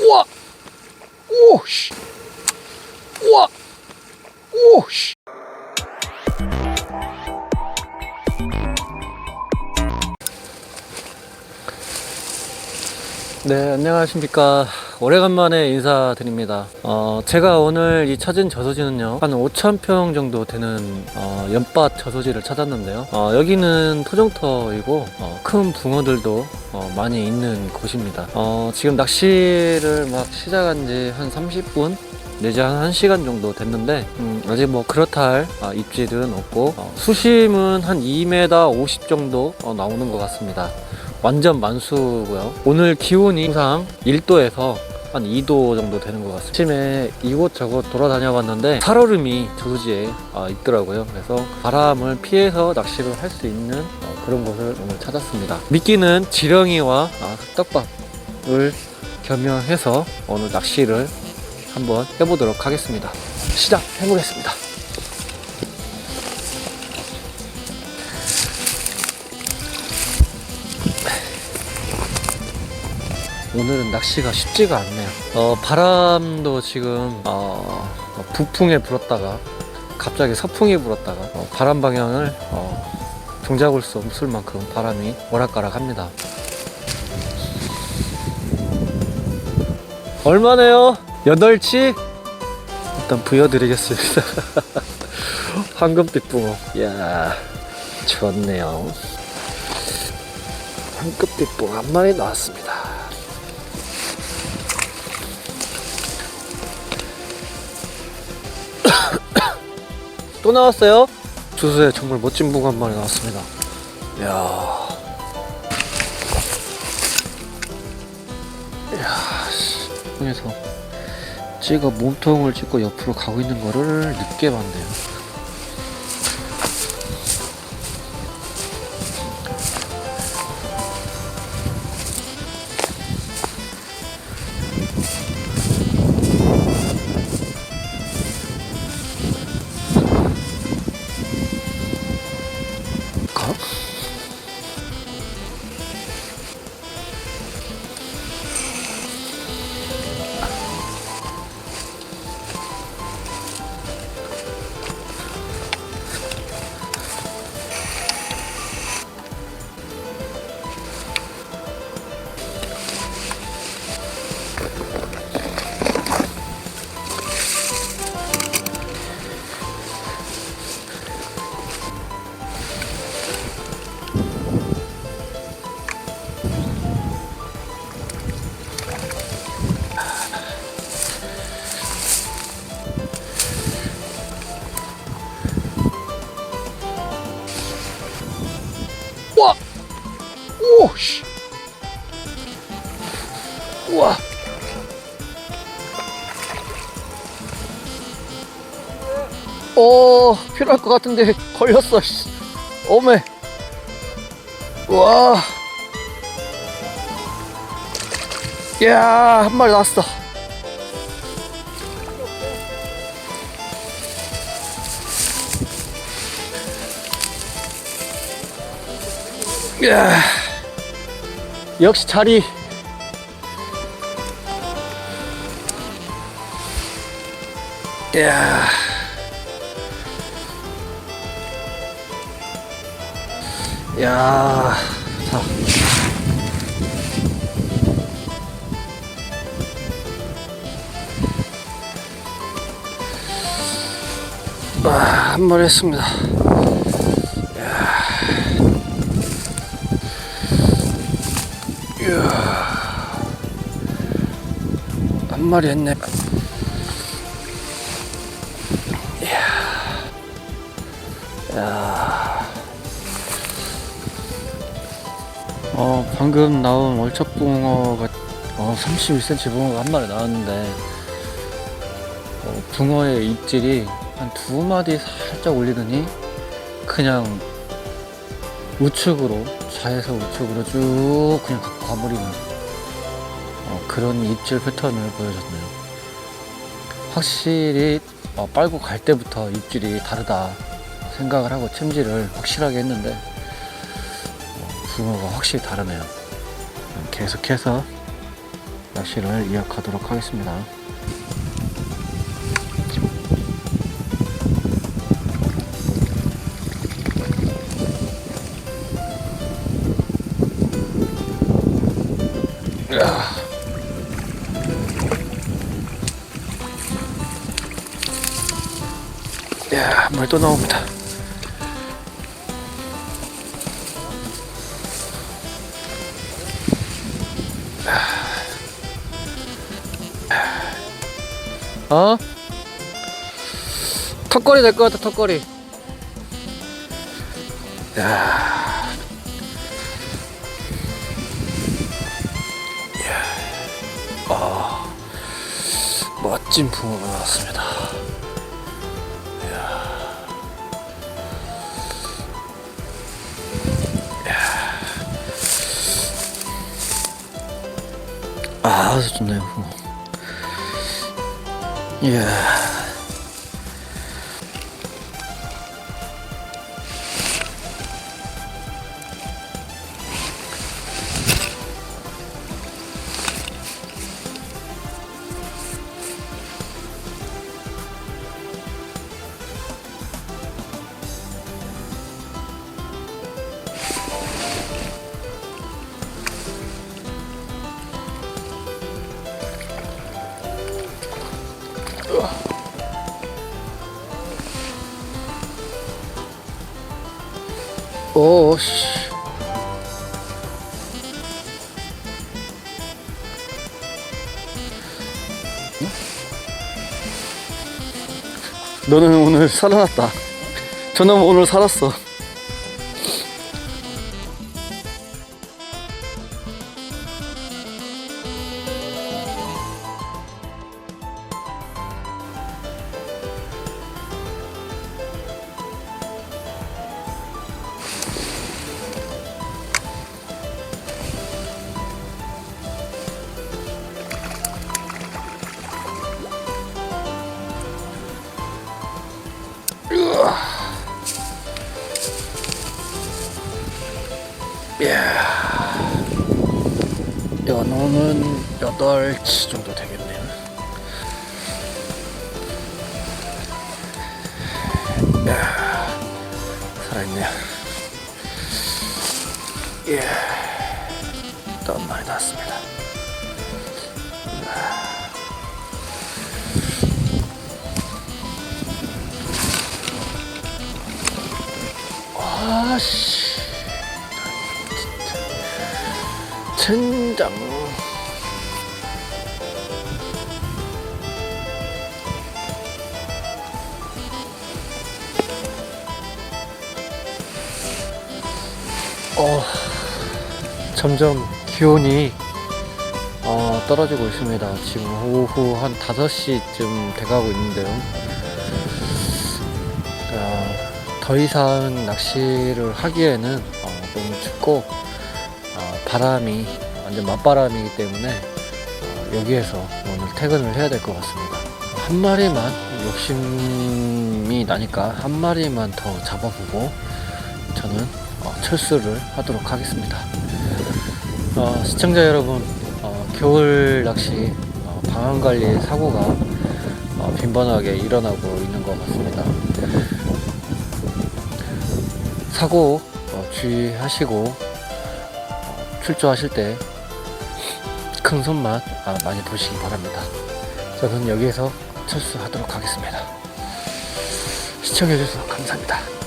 우와! 오, 씨! 우와! 오, 씨! 네, 안녕하십니까. 오래간만에 인사드립니다. 어, 제가 오늘 이 찾은 저소지는요, 한 5,000평 정도 되는, 어, 연밭 저소지를 찾았는데요. 어, 여기는 토종터이고, 어, 큰 붕어들도 어, 많이 있는 곳입니다. 어, 지금 낚시를 막 시작한 지 한 30분? 내지 한 1시간 정도 됐는데 음, 아직 뭐 그렇다 할 아, 입질은 없고 어, 수심은 한 2m 50 정도 어, 나오는 것 같습니다 완전 만수고요 오늘 기온이 항상 1도에서 한 2도 정도 되는 것 같습니다 아침에 이곳저곳 돌아다녀 봤는데 살얼음이 저수지에 아, 있더라고요 그래서 바람을 피해서 낚시를 할 수 있는 어, 그런 곳을 오늘 찾았습니다 미끼는 지렁이와 아, 떡밥을 겸용해서 오늘 낚시를 한번 해보도록 하겠습니다. 시작해보겠습니다. 오늘은 낚시가 쉽지가 않네요. 어, 바람도 지금 어, 북풍에 불었다가 갑자기 서풍이 불었다가 어, 바람 방향을 어, 종잡을 수 없을 만큼 바람이 오락가락합니다. 얼마네요? 여덟치? 일단 부여드리겠습니다. 황금빛 붕어. 이야, 좋네요. 황금빛 붕어 한 마리 나왔습니다. 또 나왔어요? 주수에 정말 멋진 붕어 한 마리 나왔습니다. 이야. 이야, 씨. 통해서 찌가 몸통을 찍고 옆으로 가고 있는 거를 늦게 봤네요. 어, 필요할 것 같은데 걸렸어, 씨. 오메. 와. 야, 한 마리 나왔어. 야. 역시 자리. 야. 야. 자. 아, 한 마리 했습니다. 한 마리 했네. 어, 방금 나온 월척붕어가 어, 31cm 붕어가 한 마리 나왔는데 어, 붕어의 입질이 한 두 마디 살짝 올리더니 그냥 우측으로 좌에서 우측으로 쭉 그냥 갖고 가버리는 어, 그런 입질 패턴을 보여줬네요. 확실히 어, 빨고 갈 때부터 입질이 다르다 생각을 하고 챔질을 확실하게 했는데 어, 붕어가 확실히 다르네요. 음, 계속해서 낚시를 이어가도록 하겠습니다. 야, 물또 나옵니다. 어? 턱걸이 될 것 같아, 턱걸이. 야. 이야. 아. 멋진 붕어가 나왔습니다. 아, 아주 좋네요. 붕어. 이 오, 씨. 너는 오늘 살아났다. 저는 오늘 살았어. 연어는 8치 정도 되겠네요. 이야, 살아있네요. 예, 너무 많이 나왔습니다. 아씨. 젠장. 어, 점점 기온이 어, 떨어지고 있습니다. 지금 오후 한 5시쯤 돼가고 있는데요. 어, 더 이상 낚시를 하기에는 어, 너무 춥고 어, 바람이 완전 맞바람이기 때문에 어, 여기에서 오늘 퇴근을 해야 될 것 같습니다. 한 마리만 욕심이 나니까 한 마리만 더 잡아보고 저는 어, 철수를 하도록 하겠습니다. 어, 시청자 여러분, 어, 겨울 낚시 어, 방안 관리 사고가 어, 빈번하게 일어나고 있는 것 같습니다. 사고 어, 주의하시고 어, 출조하실 때 큰 손맛 아, 많이 보시기 바랍니다. 저는 여기에서 철수하도록 하겠습니다. 시청해주셔서 감사합니다.